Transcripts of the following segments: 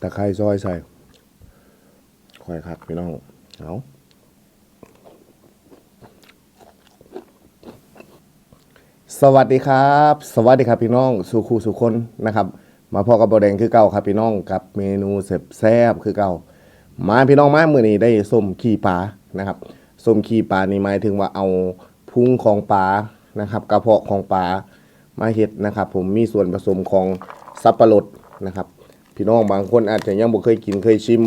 ตะไคร้ซอยใส่คอยคักพี่น้องเอาสวัสดีครับ สวัสดีครับพี่น้อง สุขูสุคนนะครับ มาพอกับบอแดงคือเก่าครับพี่น้องกับเมนูเสบแซบคือเก่า มาพี่น้องมาเมื่อนี้ได้ส้มขี้ปลานะครับส้มขี้ปลานี่หมายถึงว่าเอาพุงของปลานะครับ กระเพาะของปลา มาเฮ็ดนะครับ ผมมีส่วนผสมของสับปะรดนะครับ พี่น้องบางคนอาจจะยังบ่เคยกินเคยชิม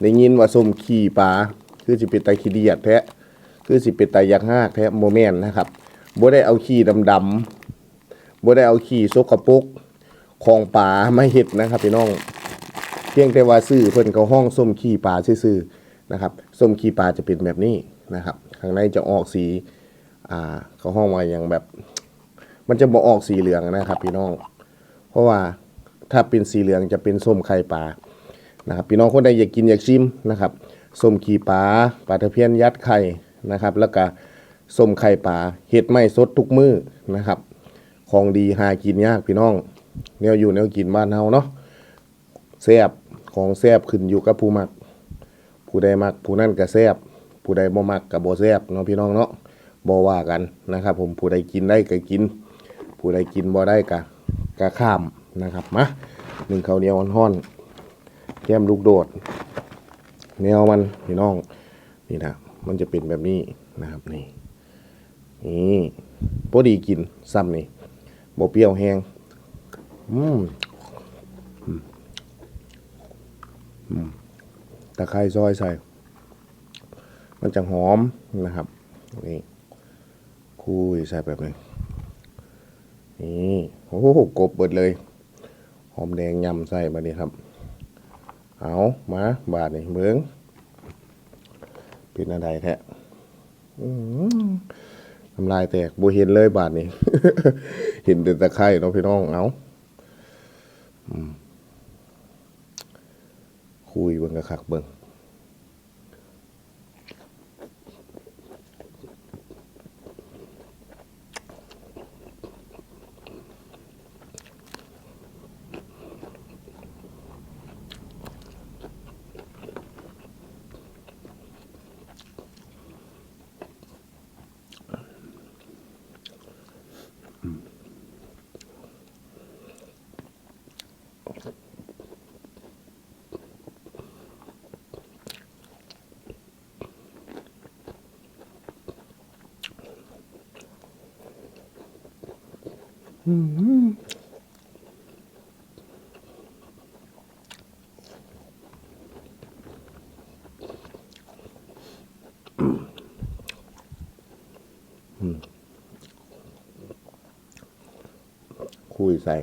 ได้ยินว่าส้มขี้ปลาคือสิเป็นตาขี้เดียดแท้คือสิเป็นตายักหากแท้โมแมนนะครับบ่ได้เอาขี้ดำๆบ่ได้เอาขี้สกปรกของปลามาเฮ็ดนะครับ พี่น้องเพียงแต่ว่าซื้อเพิ่นเขาห้องส้มขี้ปลาซื่อๆนะครับส้มขี้ปลาจะเป็นแบบนี้นะครับข้างในจะออกสีอ่าเขาห้องมาอย่างแบบ มันจะบ่ออกสีเหลืองนะครับ พี่น้อง เพราะว่าถ้าเป็นสีเหลืองจะเป็นส้มไข่ปลานะครับ พี่น้องคนใดอยากกินอยากชิมนะครับส้มขี้ปลาปลาตะเพียนยัดไข่นะครับ แล้วก็ส้มไข่ปลาเห็ดไม่สดทุกมื้อนะครับ ของดีหากินยากพี่น้องแนวอยู่แนวกินบ้านเฮาเนาะแซบของแซบขึ้นอยู่กับผู้มัก ผู้ใดมัก ผู้นั้นก็แซบผู้ใดบ่มักก็บ่แซบเนาะพี่น้องเนาะบ่ว่ากันนะครับ ผมผู้ใดกินได้ก็กิน ผู้ใดกินบ่ได้ก็ก็ข้ามนะครับมาหนึ่งข้าวเหนียวฮ้อนๆแก้มลูกโดด แนวมันพี่น้องนี่นะมันจะเป็นแบบนี้นะครับนี่นี่พอดีกินซ้ำนี่บ่เปรี้ยวแห้งอืมตะไคร้ซอยใส่ มันจะหอมนะครับ นี่คุยใส่แบบนี้ โอ้โหกบเบิดเลย หอมแดงยำใส่มานี่ครับ เอามาบาดนี่เบิ้งเป็นอะไรแท้อื้อหือน้ำลายแตกบ่เห็นเลยบาดนี่ เห็นแต่ตะไคร้เนาะพี่น้องเอาคุยเบิ่งกะคักเบิ่ง คุยใส่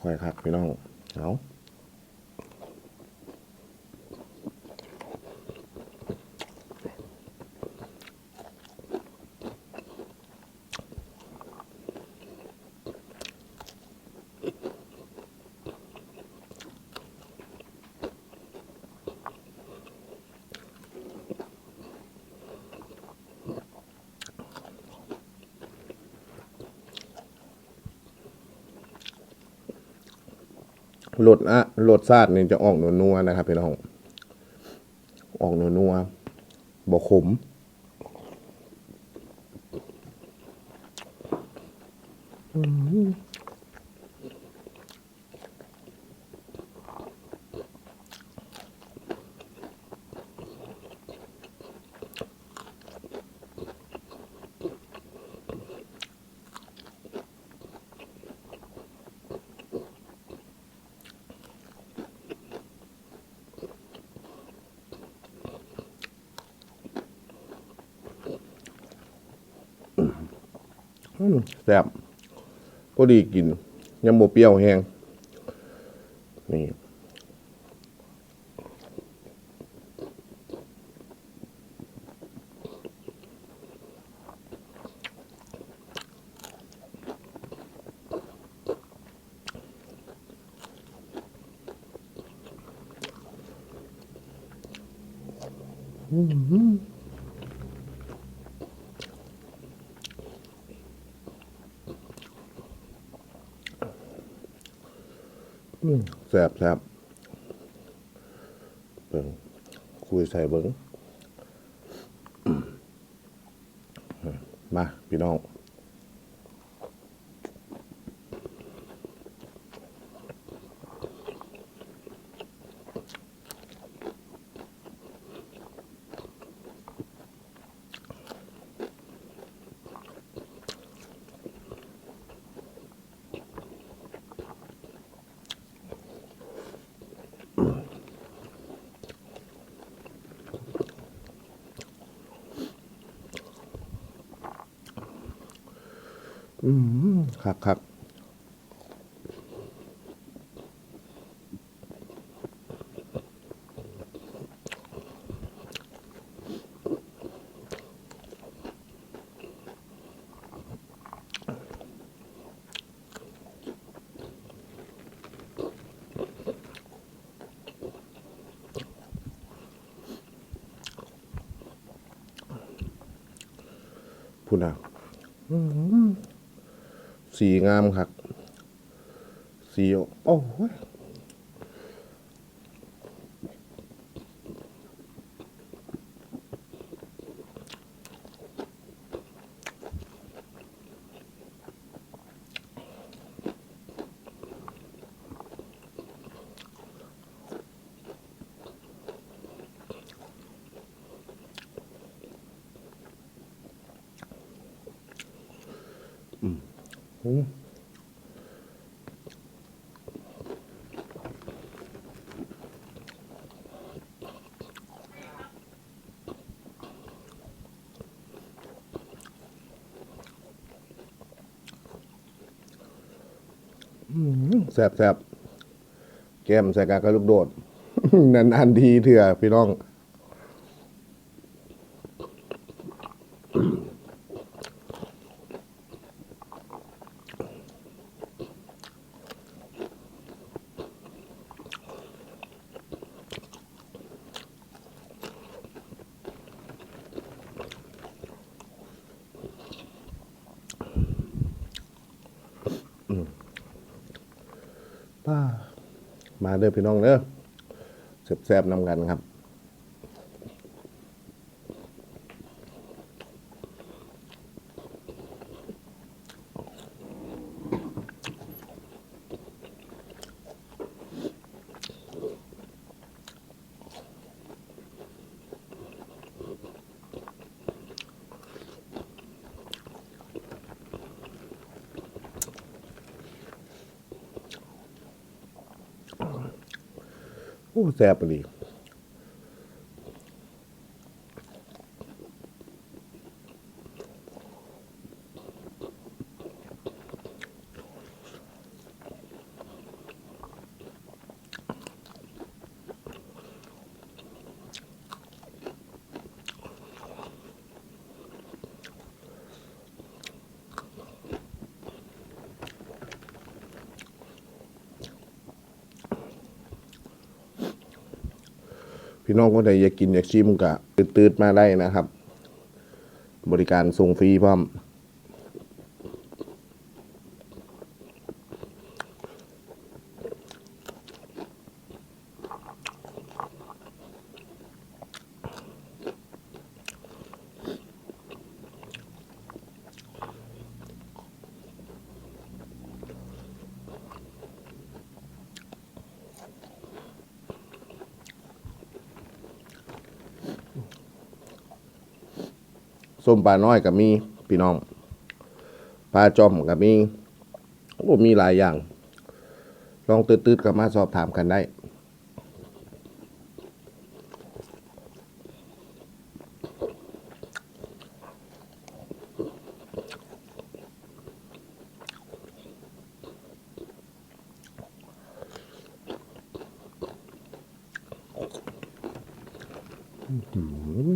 คอยคักพี่น้องเอา รสอะรสชาตินี่จะออกนัวๆนะครับพี่น้องออกนัวๆบ่ขม แซ่บพอดีกินยำโมเปรี้ยวแห้งนี่ แสบแสบเบิ่งคุยใส่เบิ่งมมา พี่น้อง อืมครับครับพูดนะ สีงามครับสีโอ้ย แสบแสบแก้มใส่กากระลูกโดด นันอันทีเถื่อพี่น้อง มาเด้อพี่น้องเด้อแซ่บๆนำกันครับ โอ้แพี่น้องคนใดอยากกินอยากชิมก็ตืดๆมาได้นะครับ บริการส่งฟรีพร้อม ส้มปลาน้อยกับมีพี่น้องปลาจอมกับมีโอ้มีหลายอย่าง ลองตืดๆกับมาสอบถามกันได้อ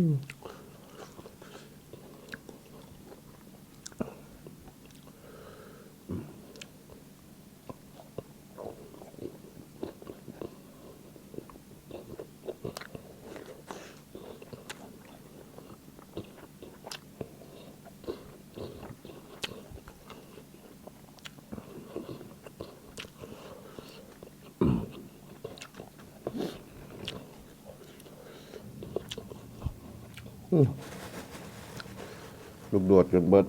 ลูกโดดจนเบิด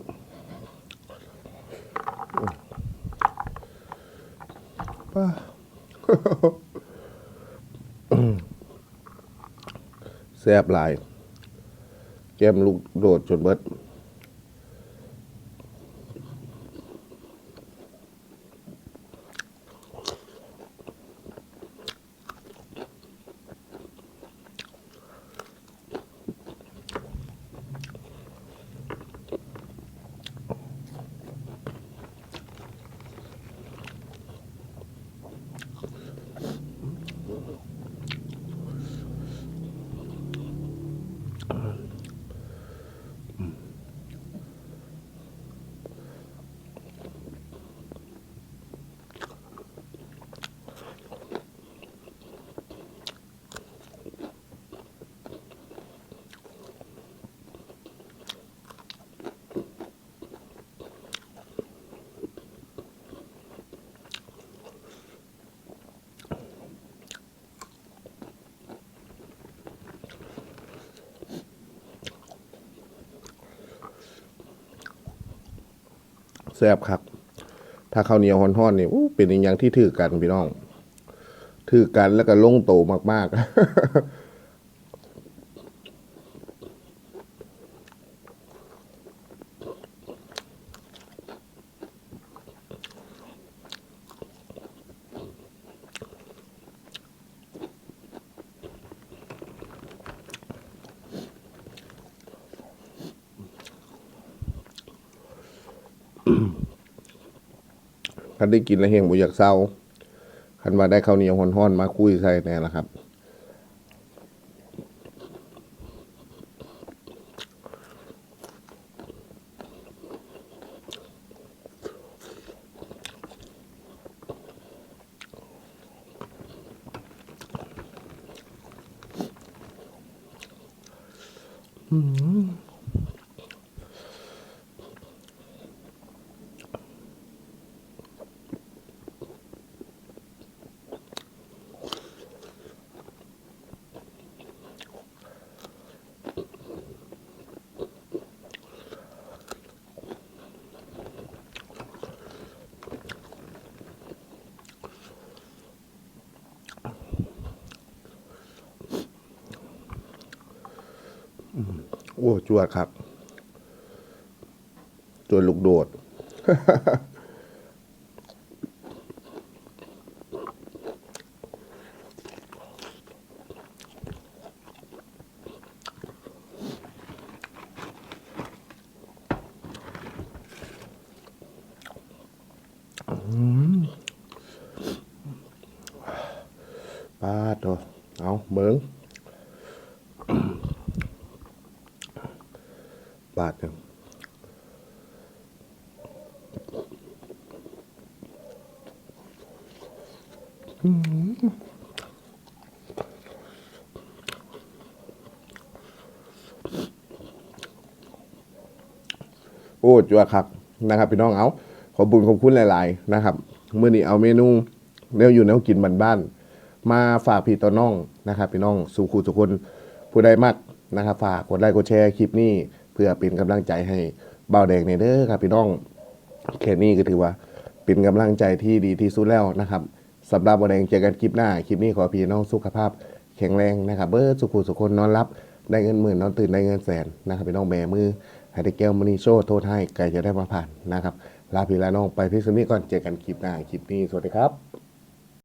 ป้าแซ่บหลาย แก้มลูกโดดจนเบิด แซ่บครับ ถ้าข้าวเหนียวฮ้อนๆนี่เป็นอีกอย่างที่ถือกันพี่น้องถือกันแล้วก็ลงโตมากๆ คันได้กินแล้วเฮงบ่อยากเศร้าคันว่าได้ข้าวเหนียวฮ้อนๆมาคุยใส่แน่ละครับ โอ้จวดครับ จวดลูกโดด ป้าดโตเอาเบิ้ง บาทหนึ่งโอ้จัวครับนะครับพี่น้องเอาขอบุญขอบคุณหลาย ๆ นะครับเมื่อนี้เอาเมนูแนวอยู่แนวกินบ้านๆมาฝากพี่ต่อน้องนะครับ พี่น้องสู่คู่ทุกคนผู้ใดมักนะครับ ฝากกดไลค์กดแชร์คลิปนี้ เพื่อเป็นกำลังใจให้เบาแดงในเด้อครับพี่น้องแค่นี้ก็ถือว่าเป็นกำลังใจที่ดีที่สุดแล้วนะครับสำหรับเบาแดงเจอกันคลิปหน้า คลิปนี้ขอพี่น้องสุขภาพแข็งแรงนะครับ เบิร์สุขุสุขคนนอนรับ ได้เงินหมื่นนอนตื่นได้เงินแสนนะครับพี่น้องแบมือให้ได้แก้วมณีโชว์โทษให้ไก่จะได้มาผ่านนะครับลาพี่ลาน้องไปพี่สมิก่อนเจอกันคลิปหน้าคลิปนี้สวัสดีครับ